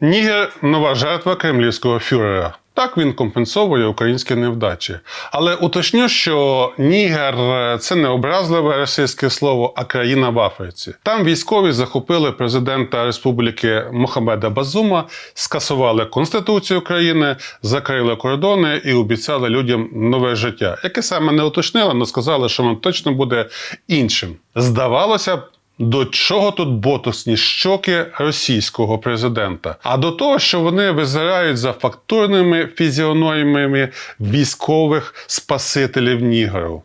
Нігер нова жертва кремлівського фюрера. Так він компенсовує українські невдачі. Але уточню, що Нігер це не образливе російське слово, а країна в Африці. Там військові захопили президента Республіки Мохамеда Базума, скасували конституцію країни, закрили кордони і обіцяли людям нове життя, яке саме не уточнили, але сказали, що воно точно буде іншим. Здавалося б. До чого тут ботусні щоки російського президента? А до того, що вони визирають за фактурними фізіономіями військових спасителів Нігеру.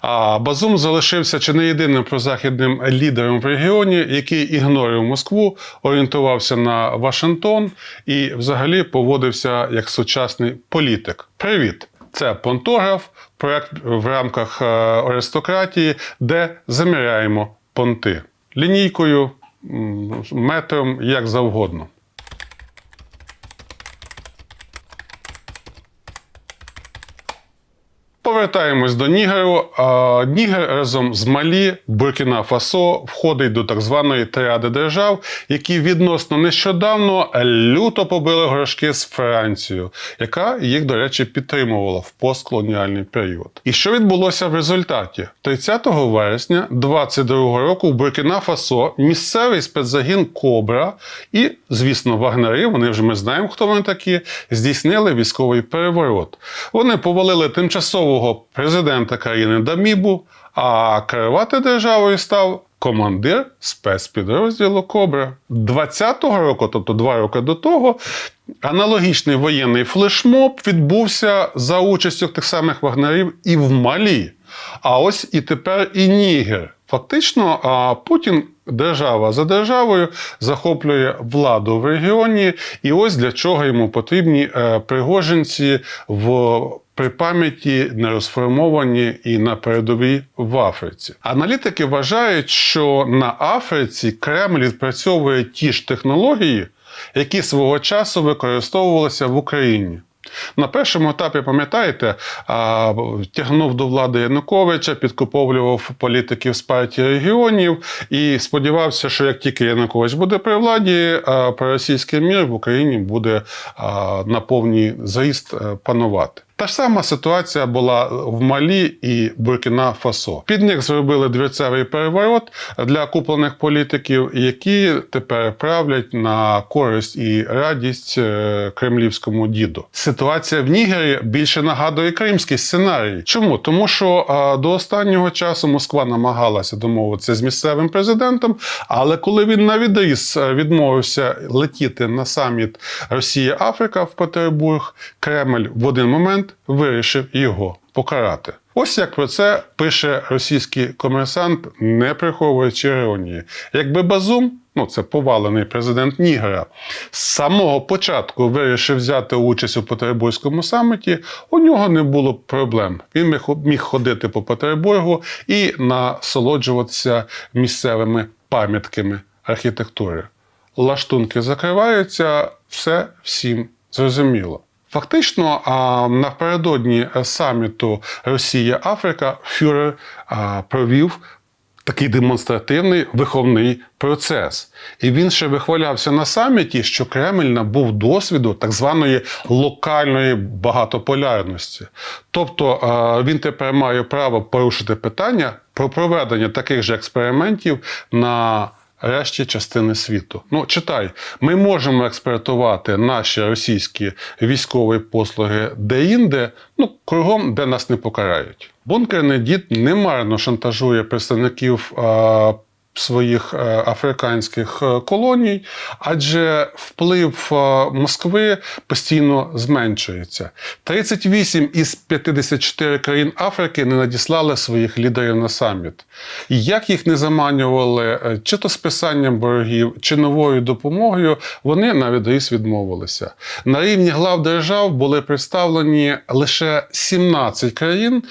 А Базум залишився чи не єдиним прозахідним лідером в регіоні, який ігнорив Москву, орієнтувався на Вашингтон і взагалі поводився як сучасний політик. Привіт! Це Понтограф, проект в рамках е, аристократії, де заміряємо понти лінійкою, метром, як завгодно. Повертаємось до Нігеру. Нігер разом з Малі, Буркіна Фасо входить до так званої тріади держав, які відносно нещодавно люто побили горшки з Францією, яка їх, до речі, підтримувала в постколоніальний період. І що відбулося в результаті? 30 вересня 22 року в Буркіна Фасо місцевий спецзагін Кобра і, звісно, вагнери, вони вже ми знаємо, хто вони такі, здійснили військовий переворот. Вони повалили тимчасового президента країни Дамібу, а керувати державою став командир спецпідрозділу Кобра. 20-го року, тобто два роки до того, аналогічний воєнний флешмоб відбувся за участю тих самих вагнерів і в Малі. А ось і тепер і Нігер. Фактично, Путін держава за державою захоплює владу в регіоні, і ось для чого йому потрібні е, пригожинці в. При пам'яті не розформовані і на передовій в Африці. Аналітики вважають, що на Африці Кремль відпрацьовує ті ж технології, які свого часу використовувалися в Україні. На першому етапі, пам'ятаєте, тягнув до влади Януковича, підкуповлював політиків з партії регіонів і сподівався, що як тільки Янукович буде при владі, проросійський мір в Україні буде на повній заїзд е, панувати. Та ж сама ситуація була в Малі і Буркіна Фасо. Під них зробили двірцевий переворот для куплених політиків, які тепер правлять на користь і радість е, кремлівському діду. Ситуація в Нігері більше нагадує кримський сценарій. Чому? Тому що а, до останнього часу Москва намагалася домовитися з місцевим президентом, але коли він на відріз е, відмовився летіти на саміт Росія-Африка в Петербург, Кремль в один момент вирішив його покарати. Ось як про це пише російський комерсант, не приховуючи іронії. Якби Базум, ну це повалений президент Нігера, з самого початку вирішив взяти участь у Петербурзькому саміті, у нього не було б проблем. Він міг ходити по Петербургу і насолоджуватися місцевими пам'ятками архітектури. Лаштунки закриваються, все всім зрозуміло. Фактично, напередодні саміту Росія-Африка фюрер провів такий демонстративний виховний процес. І він ще вихвалявся на саміті, що Кремль набув досвіду так званої локальної багатополярності. Тобто він тепер має право порушити питання про проведення таких же експериментів на решті частини світу. Ну, читай, ми можемо експортувати наші російські військові послуги де-інде, ну, кругом, де нас не покарають. Бункерний дід немарно шантажує представників. А, Своїх е, африканських е, колоній, адже вплив е, Москви постійно зменшується. 38 із 54 країн Африки не надіслали своїх лідерів на саміт. І як їх не заманювали, чи то списанням боргів, чи новою допомогою, вони на відріз відмовилися. На рівні глав держав були представлені лише 17 країн.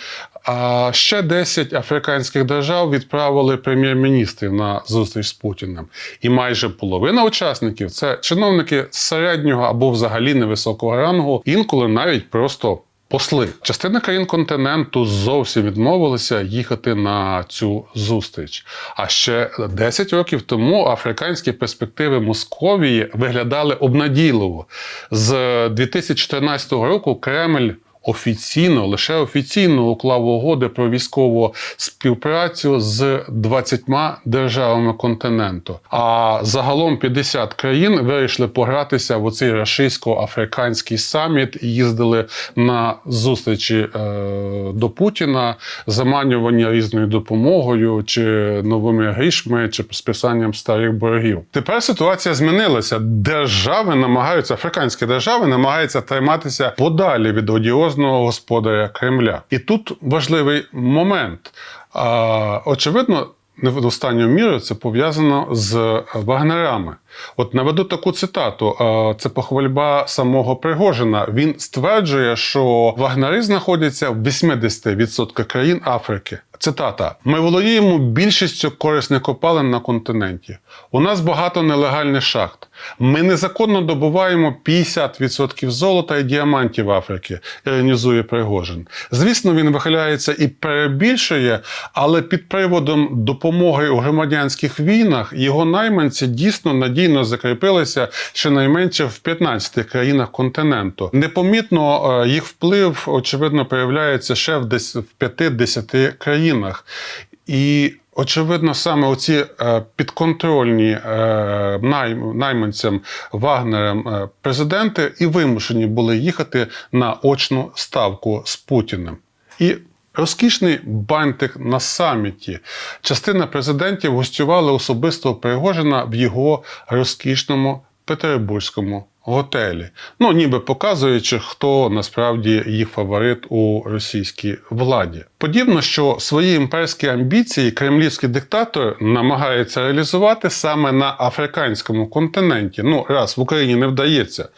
А ще 10 африканських держав відправили прем'єр-міністрів на зустріч з Путіним. І майже половина учасників це чиновники середнього або взагалі невисокого рангу, інколи навіть просто посли. Частина країн континенту зовсім відмовилися їхати на цю зустріч. А ще 10 років тому африканські перспективи Московії виглядали обнадійливо. З 2014 року Кремль офіційно, лише офіційно уклав угоди про військову співпрацю з 20 державами континенту. А загалом 50 країн вирішили погратися в оцей рашистсько-африканський саміт і їздили на зустрічі е, до Путіна, заманювання різною допомогою, чи новими грішми, чи списанням старих боргів. Тепер ситуація змінилася. Держави намагаються, африканські держави намагаються триматися подалі від одіозного господаря Кремля. І тут важливий момент. Очевидно, не в останню міру це пов'язано з вагнерами. От наведу таку цитату: це похвальба самого Пригожина. Він стверджує, що вагнери знаходяться в 80% країн Африки. Цитата: Ми володіємо більшістю корисних копалин на континенті. У нас багато нелегальних шахт. Ми незаконно добуваємо 50% золота і діамантів Африки, іронізує Пригожин. Звісно, він вихиляється і перебільшує, але під приводом допомоги у громадянських війнах його найманці дійсно надійно закріпилися щонайменше в 15 країнах континенту. Непомітно е, їх вплив, очевидно, проявляється ще в 5-10 країнах. І Очевидно, саме оці е, підконтрольні е, найманцям Вагнерам е, президенти і вимушені були їхати на очну ставку з Путіним. І розкішний бантик на саміті. Частина президентів гостювали особисто Пригожина в його розкішному петербурзькому готелі. Ну, ніби показуючи, хто насправді їх фаворит у російській владі. Подібно, що свої імперські амбіції кремлівський диктатор намагається реалізувати саме на африканському континенті. Ну, раз в Україні не вдається.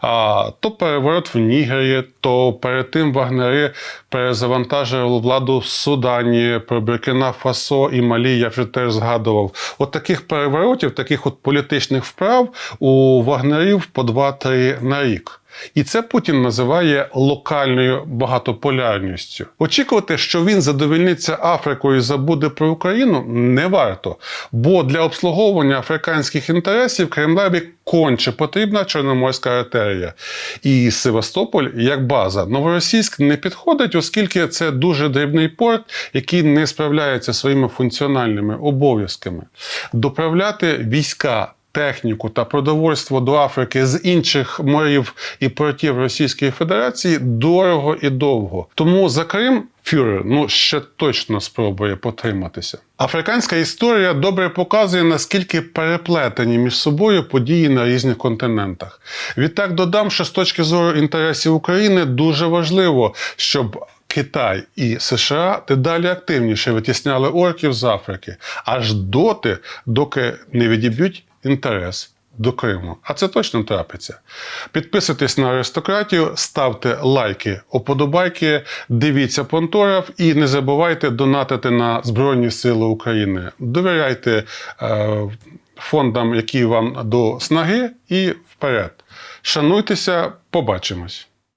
А, то переворот в Нігері, то перед тим вагнери перезавантажували владу в Судані, про Буркіна Фасо і Малі я вже теж згадував. От таких переворотів, таких от політичних вправ у вагнерів по 2-3 на рік. І це Путін називає локальною багатополярністю. Очікувати, що він задовільниться Африкою і забуде про Україну, не варто. Бо для обслуговування африканських інтересів Кремлеві конче потрібна Чорноморська артерія. І Севастополь як база. Новоросійськ не підходить, оскільки це дуже дрібний порт, який не справляється своїми функціональними обов'язками. Доправляти війська техніку та продовольство до Африки з інших морів і портів Російської Федерації дорого і довго. Тому за Крим фюрер ну ще точно спробує потриматися. Африканська історія добре показує, наскільки переплетені між собою події на різних континентах. Відтак додам, що з точки зору інтересів України дуже важливо, щоб Китай і США дедалі активніше витісняли орків з Африки, аж доти, доки не відіб'ють інтерес до Криму. А це точно трапиться. Підписуйтесь на аристократію, ставте лайки, оподобайки, дивіться понторов і не забувайте донатити на Збройні Сили України. Довіряйте е, фондам, які вам до снаги, і вперед. Шануйтеся, побачимось.